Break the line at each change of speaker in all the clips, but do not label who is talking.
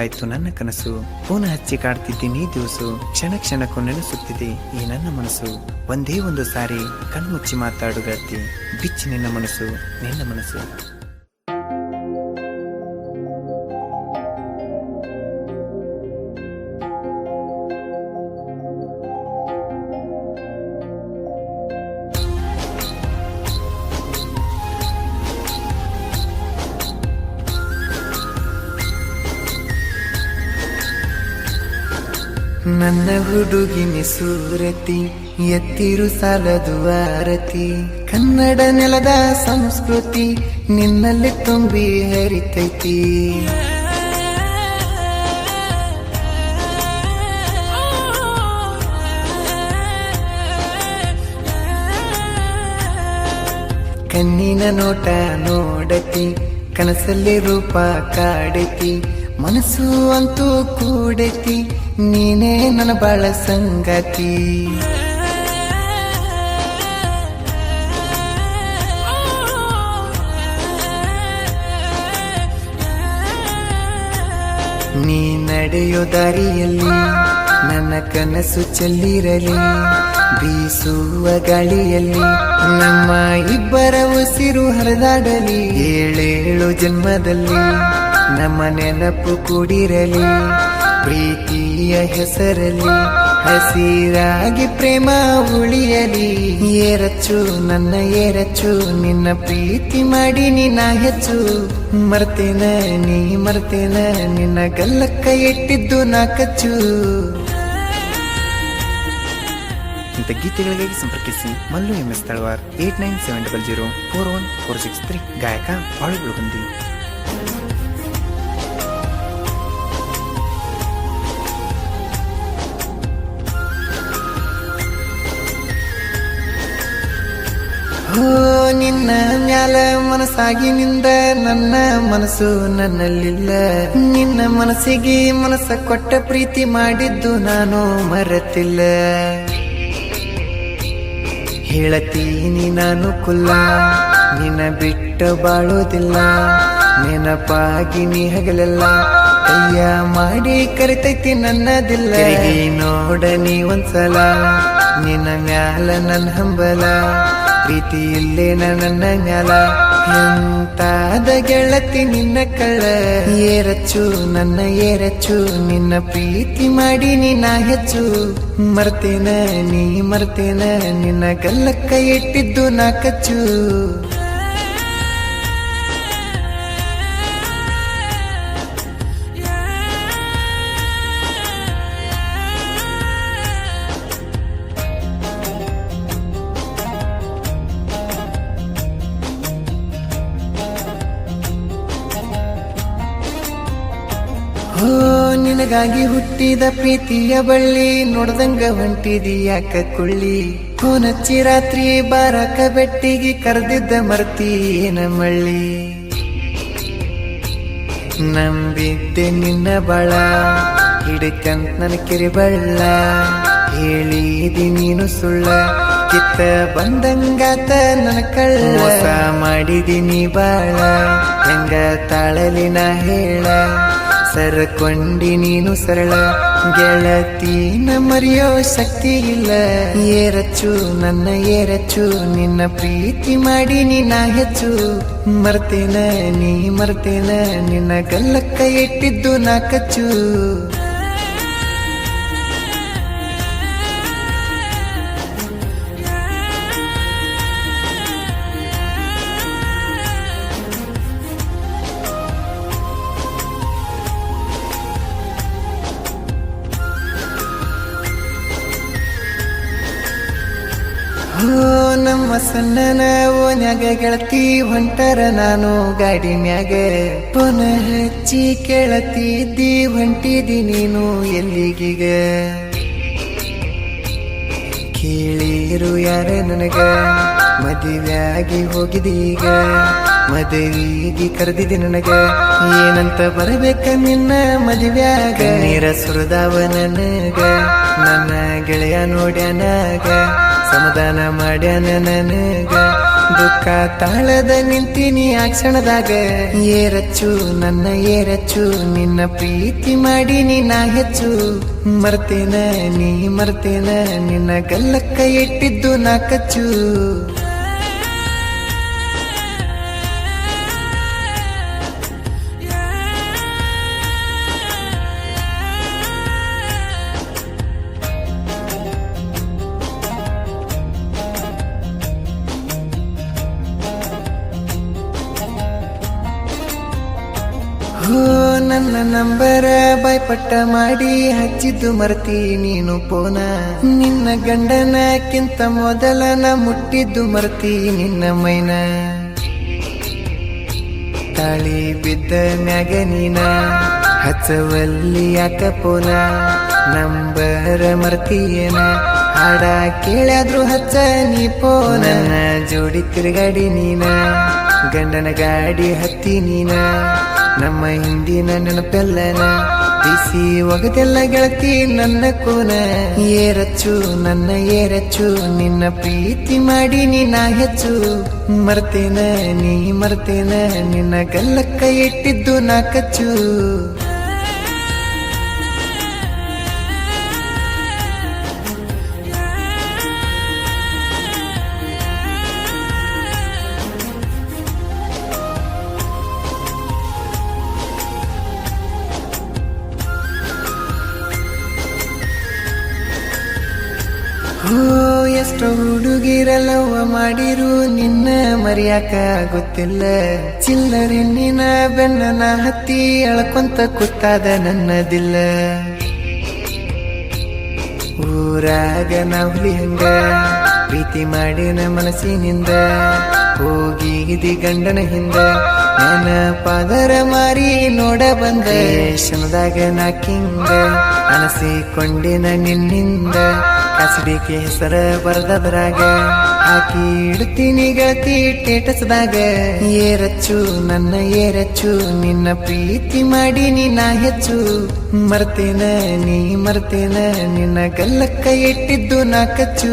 ಆಯ್ತು, ನನ್ನ ಕನಸು. ಪೂನ ಹಚ್ಚಿ ಕಾಡ್ತಿದ್ದೀನಿ ದಿವಸು. ಕ್ಷಣ ಕ್ಷಣಕ್ಕೂ ನೆನೆಸುತ್ತಿದೆ ಈ ನನ್ನ ಮನಸ್ಸು. ಒಂದೇ ಒಂದು ಸಾರಿ ಕಣ್ಮುಚ್ಚಿ ಮಾತಾಡುಗತ್ತಿ. ಬಿಚ್ಚಿ ನಿನ್ನ ಮನಸ್ಸು ನಿನ್ನ ಮನಸ್ಸು. ನನ್ನ ಹುಡುಗಿನಿ ಸೂರತಿ ಎತ್ತಿರು ಸಾಲದು ಆರತಿ. ಕನ್ನಡ ನೆಲದ ಸಂಸ್ಕೃತಿ ನಿನ್ನಲ್ಲಿ ತುಂಬಿ ಹರಿತೈತಿ. ಕಣ್ಣಿನ ನೋಟ ನೋಡತಿ, ಕನಸಲ್ಲಿ ರೂಪ ಕಾಡತಿ, ಮನಸ್ಸು ಅಂತೂ ಕೂಡತಿ. ನೀನೇ ನನ್ನ ಬಾಳ ಸಂಗತಿ. ನೀ ನಡೆಯೋ ದಾರಿಯಲ್ಲಿ ನನ್ನ ಕನಸು ಚೆಲ್ಲಿರಲಿ, ಬೀಸುವ ಗಾಳಿಯಲ್ಲಿ ನಮ್ಮ ಇಬ್ಬರ ಉಸಿರು ಹರಿದಾಡಲಿ. ಏಳೇಳು ಜನ್ಮದಲ್ಲಿ ನಮ್ಮ ನೆನಪು ಕೂಡಿರಲಿ. ಪ್ರೀತಿಯ ಹೆಸರಲ್ಲಿ ಹಸಿರಾಗಿ ಪ್ರೇಮ ಉಳಿಯಲಿ. ಏರಚ್ಚು, ನನ್ನ ಏರಚ್ಚು, ನಿನ್ನ ಪ್ರೀತಿ ಮಾಡಿ ನಿನ್ನ ಹೆಚ್ಚು. ಮರ್ತೇನ ನೀ ಮರ್ತೇನ, ನಿನ್ನ ಗಲ್ಲಕ್ಕ ಇಟ್ಟಿದ್ದು ನಾ ಕಚ್ಚು. ಇಂಥ ಗೀತೆಗಳಿಗಾಗಿ ಸಂಪರ್ಕಿಸಿ Mallu M S Talawar, eight nine seven double zero, four one four six three ಗಾಯಕ ಬಾಳುಗಳು ನಿನ್ನ ಮ್ಯಾಲ ಮನಸ್ಸಾಗಿ ನಿಂದ, ನನ್ನ ಮನಸ್ಸು ನನ್ನಲ್ಲಿಲ್ಲ. ನಿನ್ನ ಮನಸ್ಸಿಗೆ ಮನಸ್ಸ ಕೊಟ್ಟ ಪ್ರೀತಿ ಮಾಡಿದ್ದು ನಾನು ಮರೆತಿಲ್ಲ. ಹೇಳತೀನಿ ನಾನು ಕುಲ್ಲ ನಿನ್ನ ಬಿಟ್ಟು ಬಾಳೋದಿಲ್ಲ ನೆನಪಾಗಿ ನೀ ಹಗಲೆಲ್ಲ, ಕೈಯ ಮಾಡಿ ಕರಿತೈತಿ ನನ್ನದಿಲ್ಲ. ನೋಡ ನೀ ಒಂದ್ಸಲ, ನಿನ್ನ ಮ್ಯಾಲ ನನ್ನ ಹಂಬಲ. ಪ್ರೀತಿ ಇಲ್ಲೇ ನನ್ನ ನೆಲ ಎಂತಾದ ಗೆಳತಿ ನಿನ್ನ ಕಳ. ಏರಚ್ಚು, ನನ್ನ ಏರಚ್ಚು, ನಿನ್ನ ಪ್ರೀತಿ ಮಾಡಿ ನಿನ್ನ ಹೆಚ್ಚು. ಮರ್ತೇನ, ನೀ ಮರ್ತೇನ, ನಿನ್ನ ಗಲ್ಲಕ್ಕ ಇಟ್ಟಿದ್ದು ನಾ ಕಚ್ಚು. ನಿನಗಾಗಿ ಹುಟ್ಟಿದ ಪ್ರೀತಿಯ ಬಳ್ಳಿ ನೋಡ್ದಂಗ ಹೊಂಟಿದಿ ಯಾಕ ಕುಳ್ಳಿ ಕೋನಚ್ಚಿ ರಾತ್ರಿ ಬಾರಕ ಬೆಟ್ಟಿಗೆ ಕರೆದಿದ್ದ ಮರ್ತಿ ಏನ ಮಳ್ಳಿ. ನಂಬಿದ್ದೆ ನಿನ್ನ ಬಳ, ಹಿಡ್ಕಂತ ನನ್ನ ಕಿರಿಬಳ್ಳ ಹೇಳಿದಿ ನೀನು ಸುಳ್ಳ, ಕಿತ್ತ ಬಂದಂಗಾತ ನನ್ನ ಕಳ್ಳ. ಮಾಡಿದಿ ಮಾಡಿದಿನಿ ಬಾಳ, ಹೆಂಗ ತಾಳಲಿನ ನಾ ಹೇಳ. ಸರಕೊಂಡಿ ನೀನು ಸರಳ. ಗೆಳತಿನ ಮರೆಯೋ ಶಕ್ತಿ ಇಲ್ಲ. ಏರಚ್ಚು, ನನ್ನ ಏರಚ್ಚು, ನಿನ್ನ ಪ್ರೀತಿ ಮಾಡಿ ನಿನ್ನ ಹೆಚ್ಚು. ಮರ್ತೇನ ನೀ, ಮರ್ತೇನ, ನಿನ್ನ ಗಲ್ಲಕ್ಕ ಇಟ್ಟಿದ್ದು ನಾ ಕಚ್ಚು. ನಮ್ಮ ಸಣ್ಣನ ಓನ್ಯಾಗ ಗೆಳತಿ ಹೊಂಟರ ನಾನು ಗಾಡಿ ಮ್ಯಾಗ. ಪುನಃ ಹಚ್ಚಿ ಕೇಳತಿದ್ದಿ ಹೊಂಟಿದಿ ನೀನು ಎಲ್ಲಿಗೀಗ? ಕೇಳಿರು ಯಾರ ನನಗ? ಮದುವೆಯಾಗಿ ಹೋಗಿದೀಗ ಮದುವೆಗೆ ಕರೆದಿದೆ ನನಗ? ಏನಂತ ಬರಬೇಕ ನಿನ್ನ ಮದುವೆಯಾಗ? ನೀರ ಸುರದಾವ ನನಗ? ಗೆಳೆಯ ನೋಡ್ಯಾನಾಗ, ಸಮಾಧಾನ ಮಾಡ್ಯಾನ ನನಗ. ದುಃಖ ತಾಳದ ನಿಂತೀನಿ ಆ ಕ್ಷಣದಾಗ. ಏರಚ್ಚು, ನನ್ನ ಏರಚ್ಚು, ನಿನ್ನ ಪ್ರೀತಿ ಮಾಡಿ ನಾ ಹೆಚ್ಚು. ಮರ್ತೇನ ನೀ, ಮರ್ತೇನ, ನಿನ್ನ ಗಲ್ಲಕ್ಕ ಇಟ್ಟಿದ್ದು ನಾ ಕಚ್ಚು. ನನ್ನ ನಂಬರ ಬಾಯ್ಪಟ್ಟ ಮಾಡಿ ಹಚ್ಚಿದ್ದು ಮರ್ತಿ ನೀನು ಪೋನ. ನಿನ್ನ ಗಂಡನಕ್ಕಿಂತ ಮೊದಲನ ಮುಟ್ಟಿದ್ದು ಮರ್ತಿ ನಿನ್ನ ಮೈನ. ತಾಳಿ ಬಿದ್ದ ಮ್ಯಾಗ ನೀನ ಹಚ್ಚವಲ್ಲಿ ಯಾಕ ಪೋನ? ನಂಬರ ಮರ್ತಿಯೇನ? ಹಾಡ ಕೇಳಾದ್ರು ಹಚ್ಚ ನೀ ಪೋನ. ಜೋಡಿ ತಿರುಗಾಡಿ ನೀನ. ಗಂಡನ ಗಾಡಿ ಹತ್ತಿ ನೀನ. ನಮ್ಮ ಹಿಂದಿನ ನೆನಪೆಲ್ಲನ ಬಿಸಿ ಒಗದೆಲ್ಲ ಗೆಳತಿ ನನ್ನ ಕೋನ. ಏರಚ್ಚು, ನನ್ನ ಏರಚ್ಚು, ನಿನ್ನ ಪ್ರೀತಿ ಮಾಡಿ ನಾ ಹೆಚ್ಚು. ಮರ್ತೇನ, ನೀ ಮರ್ತೇನ, ನಿನ್ನ ಗಲ್ಲಕ್ಕ ಇಟ್ಟಿದ್ದು ನಾ ಕಚ್ಚು. ಹುಡುಗಿರಲ್ಲವ ಮಾಡಿರು ನಿನ್ನ ಮರ್ಯಾಕ ಗೊತ್ತಿಲ್ಲ. ಚಿಲ್ಲರಿ ನಿನ್ನ ಬೆನ್ನನ ಹತ್ತಿ ಅಳ್ಕೊಂತ ಕೂತಾದ ನನ್ನದಿಲ್ಲ. ಊರಾಗ ನಾವ್ಲಿ ಹಂಗ, ಪ್ರೀತಿ ಮಾಡಿನ ಮನಸ್ಸಿನಿಂದ ಹೋಗಿದಿ ಗಂಡನ ಹಿಂದ. ನನ್ನ ಪದರ ಮಾರಿ ನೋಡ ಬಂದ. ಶನದಾಗ ನಾ ಕಿಂಗ ಅನಸಿಕೊಂಡಿನ ನಿನ್ನಿಂದ. ಕಸಡಿಕೆ ಹೆಸರ ಬರ್ದದ್ರಾಗ. ಹಾಕಿ ಇಡ್ತೀನಿ ಗತಿ ಟೇಟಸ್ದಾಗ. ಏರಚ್ಚು, ನನ್ನ ಏರಚ್ಚು. ನಿನ್ನ ಪ್ರೀತಿ ಮಾಡಿ ನಾ ಹೆಚ್ಚು. ಮರ್ತೇನ ನೀ ಮರ್ತೇನ. ನಿನ್ನ ಗಲ್ಲಕ್ಕ ಇಟ್ಟಿದ್ದು ನಾ ಕಚ್ಚು.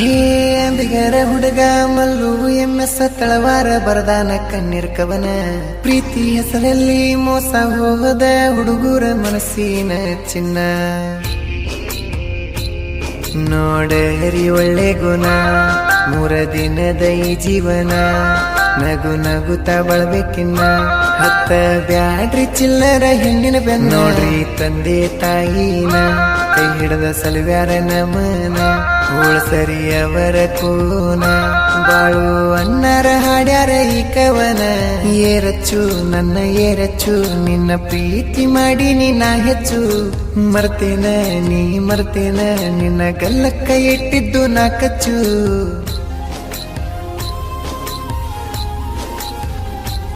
ಹೇ ಅಂಬಿಗರ ಹುಡುಗ ಮಲ್ಲು ಎಸ್ ತಳವಾರ ಬರದಾನ ಕಣ್ಣೀರ್ ಕವನ. ಪ್ರೀತಿ ಹೆಸರಲ್ಲಿ ಮೋಸ ಹೋಗದ ಹುಡುಗರ ಮನಸ್ಸಿನ ಚಿನ್ನ. ನೋಡರಿ ಒಳ್ಳೆ ಗುಣ ಮೂರ ದಿನದ ಈ ಜೀವನ. ನಗು ನಗುತ್ತ ಬಳಬೇಕಿನ್ನ ಹತ್ತ ಬ್ಯಾಡ್ರಿ ಚಿಲ್ಲರ ಹೆಣ್ಣಿನ ಬೆನ್ ನೋಡ್ರಿ ತಂದೆ ತಾಯಿನ, ಕೈ ಹಿಡದ ಸಲುವ್ಯಾರ ನಮನ. ಉಳಸರಿ ಅವರ ಕೋನ. ಬಾಳು ಅನ್ನರ ಹಾಡ್ಯಾರ ಈ ಕವನ. ಏರಚ್ಚು, ನನ್ನ ಏರಚ್ಚು, ನಿನ್ನ ಪ್ರೀತಿ ಮಾಡಿ ನಿನ್ನ ಹೆಚ್ಚು. ಮರ್ತೇನ ನೀ ಮರ್ತೇನ, ನಿನ್ನ ಗಲ್ಲಕ್ಕ ಇಟ್ಟಿದ್ದು ನಾ ಕಚ್ಚು.